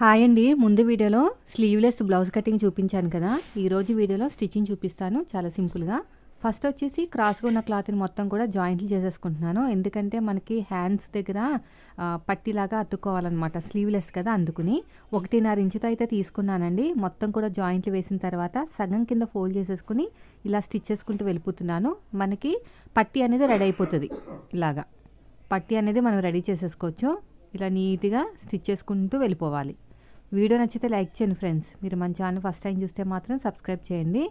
Hi అండి. ముందు వీడియోలో స్లీవ్లెస్ బ్లౌజ్ కటింగ్ చూపించాను కదా. ఈరోజు వీడియోలో స్టిచ్చింగ్ చూపిస్తాను చాలా సింపుల్గా ఫస్ట్ వచ్చేసి క్రాస్గా ఉన్న క్లాత్ని మొత్తం కూడా జాయింట్లు చేసేసుకుంటున్నాను. ఎందుకంటే మనకి హ్యాండ్స్ దగ్గర పట్టిలాగా పట్టీలాగా అతుక్కోవాలన్నమాట. స్లీవ్లెస్ కదా అందుకుని. ఒకటిన్నర ఇంచుతో అయితే తీసుకున్నానండి. మొత్తం కూడా జాయింట్లు వేసిన తర్వాత సగం కింద ఫోల్డ్ చేసేసుకుని ఇలా స్టిచ్ చేసుకుంటూ వెళ్ళిపోతున్నాను. మనకి పట్టీ అనేది రెడీ అయిపోతుంది. ఇలాగా. పట్టీ అనేది మనం రెడీ చేసేసుకోవచ్చు. ఇలా నీట్గా స్టిచ్ చేసుకుంటూ వెళ్ళిపోవాలి. వీడియో నచ్చితే లైక్ చేయండి ఫ్రెండ్స్. మీరు మన ఛానల్ ఫస్ట్ టైం చూస్తే మాత్రం సబ్స్క్రైబ్ చేయండి.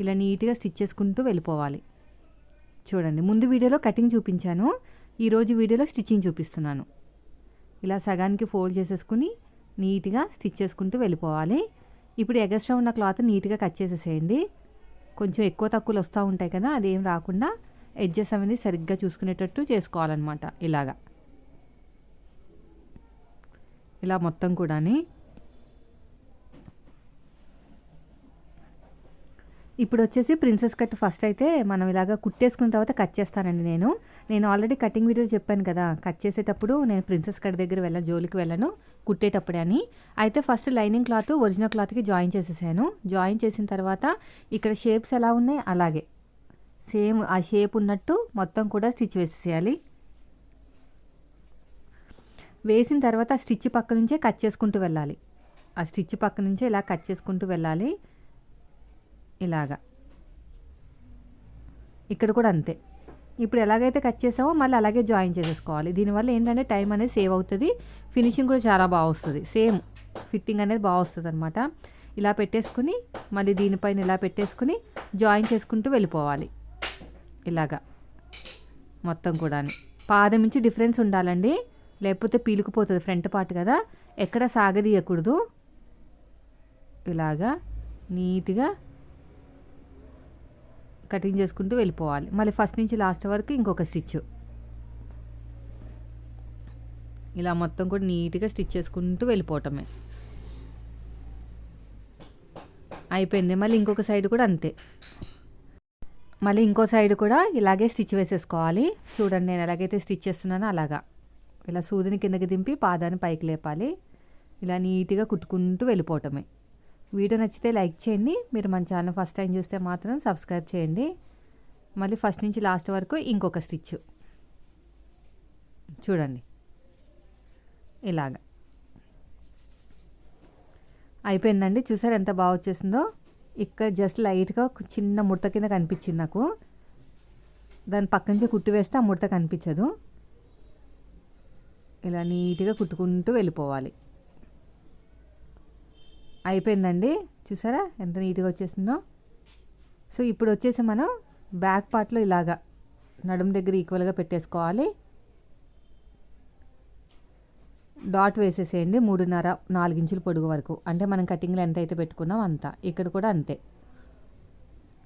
ఇలా నీట్గా స్టిచ్ చేసుకుంటూ వెళ్ళిపోవాలి. చూడండి ముందు వీడియోలో కటింగ్ చూపించాను. ఈరోజు వీడియోలో స్టిచ్చింగ్ చూపిస్తున్నాను. ఇలా సగానికి ఫోల్డ్ చేసేసుకుని నీట్గా స్టిచ్ చేసుకుంటూ వెళ్ళిపోవాలి. ఇప్పుడు ఎగస్ట్రా ఉన్న క్లాత్ నీట్గా కట్ చేసేసేయండి. కొంచెం ఎక్కువ తక్కువలు వస్తూ ఉంటాయి కదా అదేం రాకుండా ఎడ్జెస్ అనేది సరిగ్గా చూసుకునేటట్టు చేసుకోవాలన్నమాట ఇలాగా. ఇలా మొత్తం కూడాని. ఇప్పుడు వచ్చేసి ప్రిన్సెస్ కట్ ఫస్ట్ అయితే మనం ఇలాగ కుట్టేసుకున్న తర్వాత కట్ చేస్తానండి నేను. నేను ఆల్రెడీ కటింగ్ వీడియో చెప్పాను కదా కట్ చేసేటప్పుడు నేను ప్రిన్సెస్ కట్ దగ్గర వెళ్ళ జోలికి వెళ్ళను కుట్టేటప్పుడే అని. అయితే ఫస్ట్ లైనింగ్ క్లాత్ ఒరిజినల్ క్లాత్కి జాయిన్ చేసేసాను. జాయిన్ చేసిన తర్వాత ఇక్కడ షేప్స్ ఎలా ఉన్నాయి? అలాగే. సేమ్ ఆ షేప్ ఉన్నట్టు మొత్తం కూడా స్టిచ్ వేసేసేయాలి. వేసిన తర్వాత స్టిచ్ పక్క నుంచే కట్ చేసుకుంటూ వెళ్ళాలి. ఆ స్టిచ్ పక్క నుంచే ఇలా కట్ చేసుకుంటూ వెళ్ళాలి. ఇలాగా. ఇక్కడ కూడా అంతే. ఇప్పుడు ఎలాగైతే కట్ చేసామో మళ్ళీ అలాగే జాయిన్ చేసేసుకోవాలి. దీనివల్ల ఏంటంటే టైం అనేది సేవ్ అవుతుంది. ఫినిషింగ్ కూడా చాలా బాగా వస్తుంది. సేమ్ ఫిట్టింగ్ అనేది బాగా వస్తుంది అనమాట ఇలా పెట్టేసుకుని మళ్ళీ దీనిపైన ఇలా పెట్టేసుకుని జాయిన్ చేసుకుంటూ వెళ్ళిపోవాలి. ఇలాగా. మొత్తం కూడా పాదం నుంచి డిఫరెన్స్ ఉండాలండి. లేకపోతే పీలుకుపోతుంది ఫ్రంట్ పార్ట్ కదా. ఎక్కడ సాగదీయకూడదు. ఇలాగా నీట్గా కటింగ్ చేసుకుంటూ వెళ్ళిపోవాలి. మళ్ళీ ఫస్ట్ నుంచి లాస్ట్ వరకు ఇంకొక స్టిచ్. ఇలా మొత్తం కూడా నీట్గా స్టిచ్ చేసుకుంటూ వెళ్ళిపోవటమే. అయిపోయింది. మళ్ళీ ఇంకొక సైడ్ కూడా అంతే. మళ్ళీ ఇంకో సైడ్ కూడా ఇలాగే స్టిచ్ వేసేసుకోవాలి. చూడండి నేను ఎలాగైతే స్టిచ్ చేస్తున్నానో అలాగా. ఇలా సూదిని కిందకి దింపి పాదాన్ని పైకి లేపాలి. ఇలా నీట్గా కుట్టుకుంటూ వెళ్ళిపోవటమే. వీడియో నచ్చితే లైక్ చేయండి. మీరు మన ఛానల్ ఫస్ట్ టైం చూస్తే మాత్రం సబ్స్క్రైబ్ చేయండి. మళ్ళీ ఫస్ట్ నుంచి లాస్ట్ వరకు ఇంకొక స్టిచ్. చూడండి. ఇలాగా. అయిపోయిందండి. చూసారు ఎంత బాగా వచ్చేసిందో? ఇక్కడ జస్ట్ లైట్గా చిన్న ముడత కింద కనిపించింది నాకు. దాని పక్క నుంచి కుట్టి వేస్తే ఆ ముడత కనిపించదు. ఇలా నీట్గా కుట్టుకుంటూ వెళ్ళిపోవాలి. అయిపోయిందండి? చూసారా? ఎంత నీట్గా వచ్చేసిందో. సో ఇప్పుడు వచ్చేసి మనం బ్యాక్ పార్ట్లో ఇలాగా నడుము దగ్గర ఈక్వల్గా పెట్టేసుకోవాలి. డాట్ వేసేసేయండి. మూడున్నర నాలుగు ఇంచుల పొడుగు వరకు. అంటే మనం కటింగ్లో ఎంత అయితే పెట్టుకున్నాం అంత. ఇక్కడ కూడా అంతే.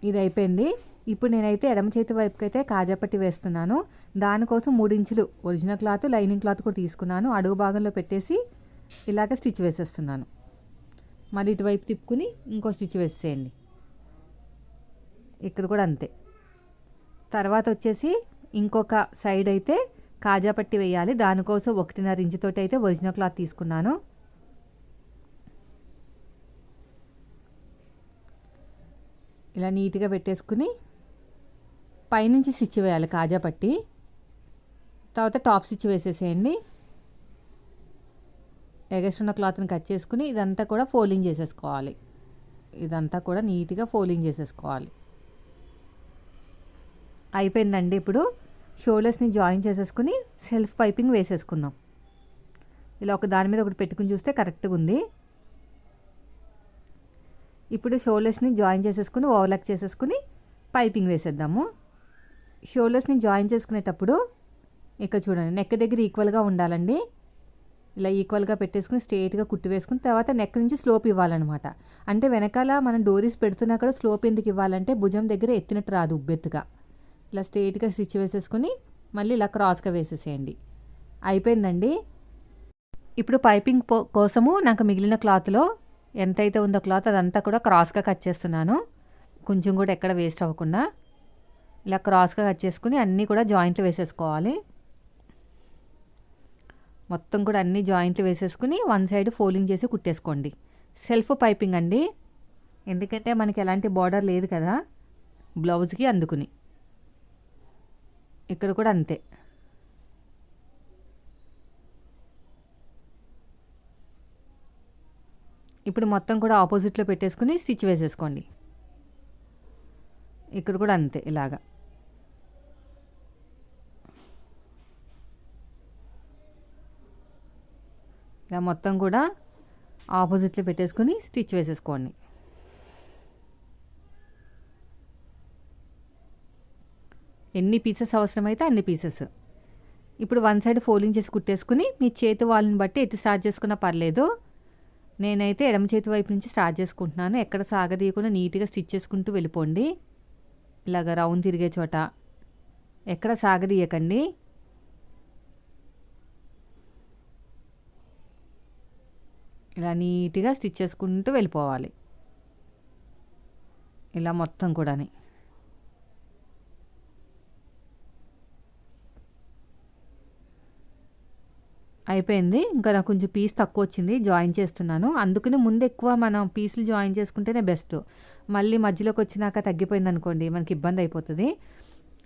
ఇది అయిపోయింది. ఇప్పుడు నేనైతే ఎడమ చేతి వైపుకి అయితే కాజాపట్టి వేస్తున్నాను. దానికోసం మూడు ఇంచులు ఒరిజినల్ క్లాత్ లైనింగ్ క్లాత్ కూడా తీసుకున్నాను. అడుగు భాగంలో పెట్టేసి ఇలాగ స్టిచ్ వేసేస్తున్నాను. మళ్ళీ ఇటువైపు తిప్పుకుని ఇంకో స్టిచ్ వేసేయండి. ఇక్కడ కూడా అంతే. తర్వాత వచ్చేసి ఇంకొక సైడ్ అయితే కాజా పట్టి వేయాలి. దానికోసం ఒకటిన్నర ఇంచుతోటి అయితే ఒరిజినల్ క్లాత్ తీసుకున్నాను. ఇలా నీట్గా పెట్టేసుకుని పైనుంచి స్టిచ్ వేయాలి కాజా పట్టి. తర్వాత టాప్ స్టిచ్ వేసేసేయండి. ఎగస్ట్రున్న క్లాత్ని కట్ చేసుకుని ఇదంతా కూడా ఫోల్డింగ్ చేసేసుకోవాలి. ఇదంతా కూడా నీట్గా ఫోల్డింగ్ చేసేసుకోవాలి. అయిపోయిందండి ఇప్పుడు షోల్డర్స్ని జాయిన్ చేసేసుకుని సెల్ఫ్ పైపింగ్ వేసేసుకుందాం. ఇలా ఒక దాని మీద ఒకటి పెట్టుకుని చూస్తే కరెక్ట్గా ఉంది. ఇప్పుడు షోల్డర్స్ని జాయిన్ చేసేసుకుని ఓవర్లాక్ చేసేసుకుని పైపింగ్ వేసేద్దాము. షోల్డర్స్ని జాయిన్ చేసుకునేటప్పుడు ఇక్కడ చూడండి నెక్ దగ్గర ఈక్వల్గా ఉండాలండి. ఇలా ఈక్వల్గా పెట్టేసుకుని స్ట్రేట్గా కుట్టి వేసుకుని తర్వాత నెక్ నుంచి స్లోప్ ఇవ్వాలన్నమాట. అంటే వెనకాల మనం డోరీస్ పెడుతున్నా కూడా స్లోప్ ఎందుకు ఇవ్వాలంటే భుజం దగ్గర ఎత్తినట్టు రాదు ఉబ్బెత్తుగా. ఇలా స్ట్రేట్గా స్టిచ్ వేసేసుకుని మళ్ళీ ఇలా క్రాస్గా వేసేసేయండి. అయిపోయిందండి. ఇప్పుడు పైపింగ్ పో- కోసము నాకు మిగిలిన క్లాత్లో ఎంతైతే ఉందో క్లాత్ అదంతా కూడా క్రాస్గా కట్ చేస్తున్నాను. కొంచెం కూడా ఎక్కడ వేస్ట్ అవ్వకుండా. ఇలా క్రాస్గా కట్ చేసుకుని అన్నీ కూడా జాయింట్లు వేసేసుకోవాలి. మొత్తం కూడా అన్ని జాయింట్లు వేసేసుకుని వన్ సైడ్ ఫోల్డింగ్ చేసి కుట్టేసుకోండి. సెల్ఫ్ పైపింగ్ అండి. ఎందుకంటే మనకి ఎలాంటి బార్డర్ లేదు కదా. బ్లౌజ్కి అందుకుని. ఇక్కడ కూడా అంతే. ఇప్పుడు మొత్తం కూడా ఆపోజిట్లో పెట్టేసుకుని స్టిచ్ వేసేసుకోండి. ఇక్కడ కూడా అంతే ఇలాగా. ఇలా మొత్తం కూడా ఆపోజిట్లో పెట్టేసుకుని స్టిచ్ వేసేసుకోండి. ఎన్ని పీసెస్ అవసరమైతే అన్ని పీసెస్. ఇప్పుడు వన్ సైడ్ ఫోల్డింగ్ చేసి కుట్టేసుకుని మీ చేతి వాళ్ళని బట్టి ఎటు స్టార్ట్ చేసుకున్నా పర్లేదు. నేనైతే ఎడమ చేతి వైపు నుంచి స్టార్ట్ చేసుకుంటున్నాను. ఎక్కడ సాగదీయకుండా నీట్గా స్టిచ్ చేసుకుంటూ వెళ్ళిపోండి. ఇలాగ రౌండ్ తిరిగే చోట. ఎక్కడ సాగదీయకండి. ఇలా నీట్గా స్టిచ్ చేసుకుంటూ వెళ్ళిపోవాలి. ఇలా మొత్తం కూడాని. అయిపోయింది. ఇంకా నాకు కొంచెం పీస్ తక్కువ వచ్చింది జాయిన్ చేస్తున్నాను. అందుకని ముందు ఎక్కువ మనం పీసులు జాయిన్ చేసుకుంటేనే బెస్ట్. మళ్ళీ మధ్యలోకి వచ్చినాక తగ్గిపోయింది అనుకోండి మనకి ఇబ్బంది అయిపోతుంది.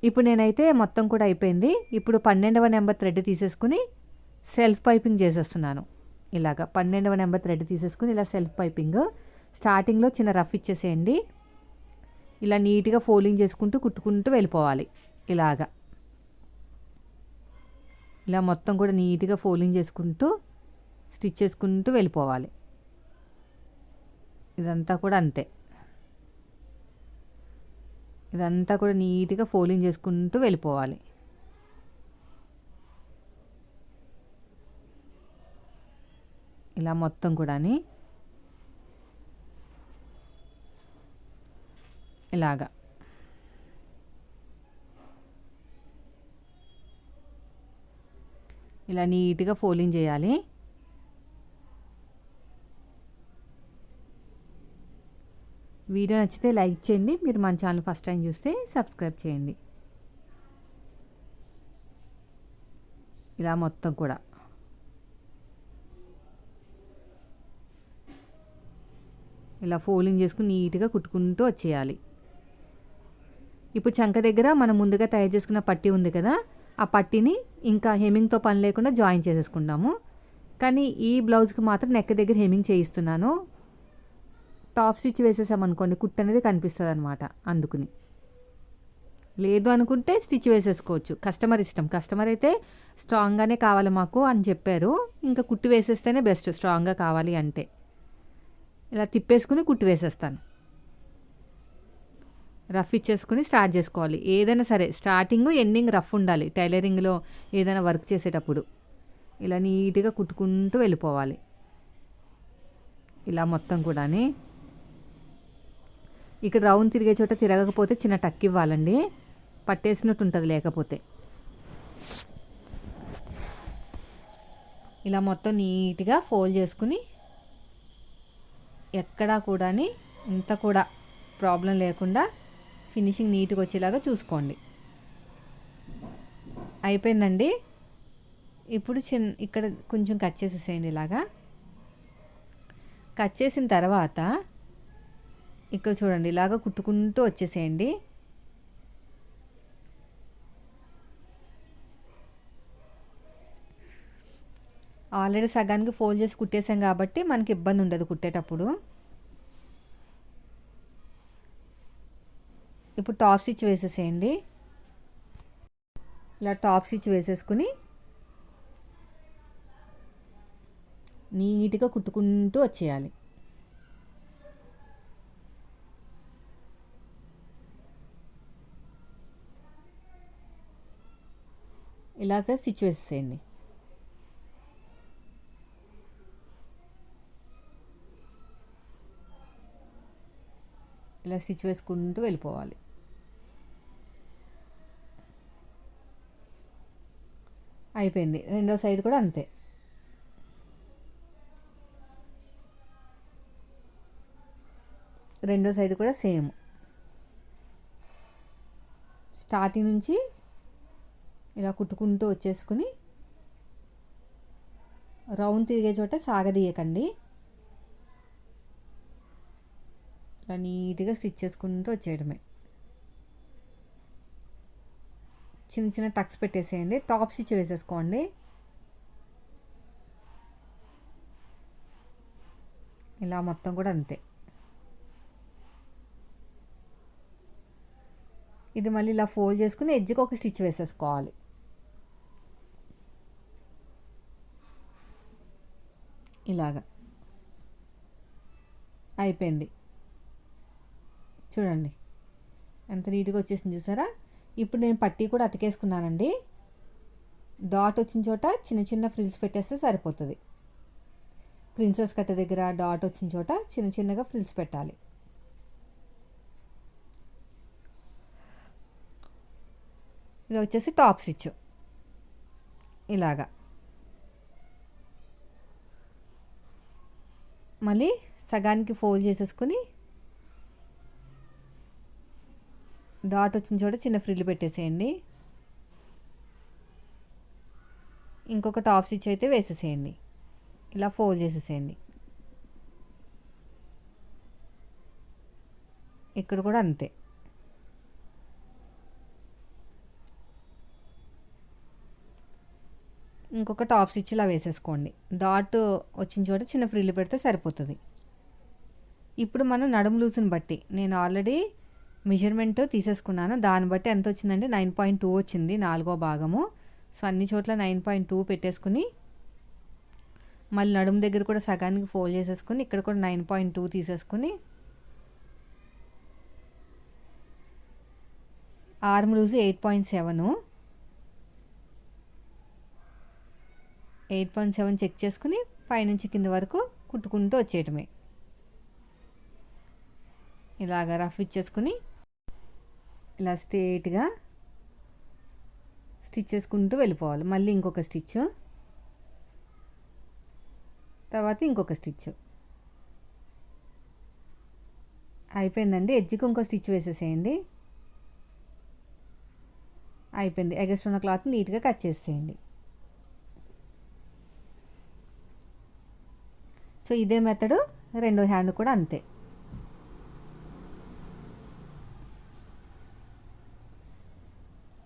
ఇప్పుడు నేనైతే మొత్తం కూడా అయిపోయింది. ఇప్పుడు పన్నెండవ నెంబర్ థ్రెడ్ తీసేసుకుని సెల్ఫ్ పైపింగ్ చేసేస్తున్నాను. ఇలాగా పన్నెండవ నెంబర్ థ్రెడ్ తీసేసుకుని ఇలా సెల్ఫ్ పైపింగ్. స్టార్టింగ్లో చిన్న రఫ్ ఇచ్చేసేయండి. ఇలా నీట్గా ఫోల్డింగ్ చేసుకుంటూ కుట్టుకుంటూ వెళ్ళిపోవాలి. ఇలాగా. ఇలా మొత్తం కూడా నీట్గా ఫోల్డింగ్ చేసుకుంటూ స్టిచ్ చేసుకుంటూ వెళ్ళిపోవాలి. ఇదంతా కూడా అంతే. ఇదంతా కూడా నీట్గా ఫోల్డింగ్ చేసుకుంటూ వెళ్ళిపోవాలి. ఇలా మొత్తం కూడాని. ఇలాగా. ఇలా నీట్గా ఫోలింగ్ చేయాలి. వీడియో నచ్చితే లైక్ చేయండి. మీరు మన ఛానల్ ఫస్ట్ టైం చూస్తే సబ్స్క్రైబ్ చేయండి. ఇలా మొత్తం కూడా. ఇలా ఫోల్డింగ్ చేసుకుని నీట్గా కుట్టుకుంటూ వచ్చేయాలి. ఇప్పుడు చంక దగ్గర మనం ముందుగా తయారు చేసుకున్న పట్టీ ఉంది కదా ఆ పట్టీని ఇంకా హెమింగ్తో పని లేకుండా జాయిన్ చేసేసుకుందాము. కానీ ఈ బ్లౌజ్కి మాత్రం నెక్ దగ్గర హెమింగ్ చేయిస్తున్నాను. టాప్ స్టిచ్ వేసేసామనుకోండి కుట్ అనేది కనిపిస్తుంది అనమాట అందుకుని. లేదు అనుకుంటే స్టిచ్ వేసేసుకోవచ్చు. కస్టమర్ ఇష్టం. కస్టమర్ అయితే స్ట్రాంగ్గానే కావాలి మాకు అని చెప్పారు. ఇంకా కుట్టు వేసేస్తేనే బెస్ట్ స్ట్రాంగ్గా కావాలి అంటే. ఇలా తిప్పేసుకుని కుట్టు వేసేస్తాను రఫ్ ఇచ్చేసుకుని స్టార్ట్ చేసుకోవాలి. ఏదైనా సరే స్టార్టింగ్ ఎండింగ్ రఫ్ ఉండాలి. టైలరింగ్లో ఏదైనా వర్క్ చేసేటప్పుడు. ఇలా నీట్గా కుట్టుకుంటూ వెళ్ళిపోవాలి. ఇలా మొత్తం కూడా ఇక్కడ రౌండ్ తిరిగే చోట తిరగకపోతే చిన్న టక్ ఇవ్వాలండి. పట్టేసినట్టు ఉంటుంది లేకపోతే. ఇలా మొత్తం నీట్గా ఫోల్డ్ చేసుకుని ఎక్కడా కూడాని ఇంత కూడా ప్రాబ్లం లేకుండా ఫినిషింగ్ నీట్గా వచ్చేలాగా చూసుకోండి. అయిపోయిందండి. ఇప్పుడు చిన్న ఇక్కడ కొంచెం కట్ చేసేసేయండి ఇలాగా. కట్ చేసిన తర్వాత ఇక్కడ చూడండి ఇలాగ కుట్టుకుంటూ వచ్చేసేయండి. ఆల్రెడీ సగానికి ఫోల్డ్ చేసి కుట్టేసాం కాబట్టి మనకి ఇబ్బంది ఉండదు కుట్టేటప్పుడు. ఇప్పుడు టాప్ స్టిచ్ వేసేసేయండి. ఇలా టాప్ స్టిచ్ వేసేసుకుని నీట్గా కుట్టుకుంటూ వచ్చేయాలి. ఇలాగ స్టిచ్ వేసేసేయండి. ఇలా స్టిచ్ వేసుకుంటూ వెళ్ళిపోవాలి. అయిపోయింది. రెండో సైడ్ కూడా అంతే. రెండో సైడ్ కూడా సేమ్. స్టార్టింగ్ నుంచి ఇలా కుట్టుకుంటూ వచ్చేసుకుని రౌండ్ తిరిగే చోట సాగదీయకండి. ఇలా నీట్గా స్టిచ్ చేసుకుంటూ వచ్చేయడమే. చిన్న చిన్న టక్స్ పెట్టేసేయండి. టాప్ స్టిచ్ వేసేసుకోండి. ఇలా మొత్తం కూడా అంతే. ఇది మళ్ళీ ఇలా ఫోల్డ్ చేసుకుని ఎడ్జ్కి ఒక స్టిచ్ వేసేసుకోవాలి. ఇలాగా. అయిపోయింది. చూడండి. ఎంత నీట్గా వచ్చేసింది చూసారా? ఇప్పుడు నేను పట్టీ కూడా అతికేసుకున్నానండి. డాట్ వచ్చిన చోట చిన్న చిన్న ఫ్రిల్స్ పెట్టేస్తే సరిపోతుంది. ప్రిన్సెస్ కట్ట దగ్గర డాట్ వచ్చిన చోట చిన్న చిన్నగా ఫ్రిల్స్ పెట్టాలి. ఇది వచ్చేసి టాప్ స్టిచ్ ఇలాగా. మళ్ళీ సగానికి ఫోల్డ్ చేసేసుకుని డాట్ వచ్చిన చోట చిన్న ఫ్రిల్ పెట్టేసేయండి. ఇంకొక టాప్ స్టిచ్ అయితే వేసేసేయండి. ఇలా ఫోల్డ్ చేసేసేయండి. ఇక్కడ కూడా అంతే. ఇంకొక టాప్ స్టిచ్ ఇలా వేసేసుకోండి. డాట్ వచ్చిన చోట చిన్న ఫ్రిల్ పెడితే సరిపోతుంది. ఇప్పుడు మనం నడుము లూసుని బట్టి నేను ఆల్రెడీ మెజర్మెంట్ తీసేసుకున్నాను. దాన్ని బట్టి ఎంత వచ్చిందంటే నైన్ పాయింట్ టూ వచ్చింది నాలుగో భాగము. సో అన్ని చోట్ల నైన్ పాయింట్ టూ పెట్టేసుకుని మళ్ళీ నడుము దగ్గర కూడా సగానికి ఫోల్డ్ చేసేసుకుని ఇక్కడ కూడా నైన్ పాయింట్ టూ తీసేసుకుని arm loose eight point seven. Eight point seven check చేసుకుని పైనుంచి కింద వరకు కుట్టుకుంటూ వచ్చేయటమే. ఇలాగ రఫ్ ఇచ్చేసుకుని ఇలా స్ట్రేట్గా స్టిచ్ చేసుకుంటూ వెళ్ళిపోవాలి. మళ్ళీ ఇంకొక స్టిచ్. తర్వాత ఇంకొక స్టిచ్. అయిపోయిందండి. ఎడ్జ్కి ఇంకో స్టిచ్ వేసేసేయండి. అయిపోయింది. ఎగస్ట్ ఉన్న క్లాత్ నీట్గా కట్ చేసేయండి సో ఇదే మెథడు. రెండో హ్యాండ్ కూడా అంతే.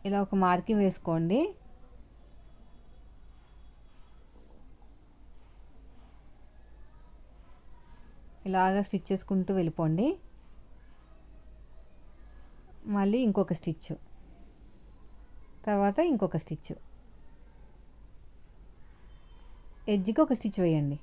ఇలా ఒక మార్కింగ్ వేసుకోండి. ఇలాగ స్టిచ్ చేసుకుంటూ వెళ్ళిపోండి. మళ్ళీ ఇంకొక స్టిచ్. తర్వాత ఇంకొక స్టిచ్. ఎడ్జ్కి ఒక స్టిచ్ వేయండి.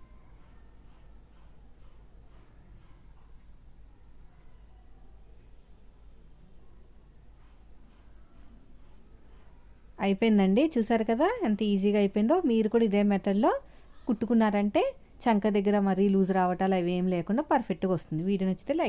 అయిపోయిందండి. చూసారు కదా ఎంత ఈజీగా అయిపోయిందో. మీరు కూడా ఇదే మెథడ్లో కుట్టుకున్నారంటే చంక దగ్గర మరీ లూజ్ రావటాలు అవి ఏం లేకుండా పర్ఫెక్ట్గా వస్తుంది. వీడియో నచ్చితే లైక్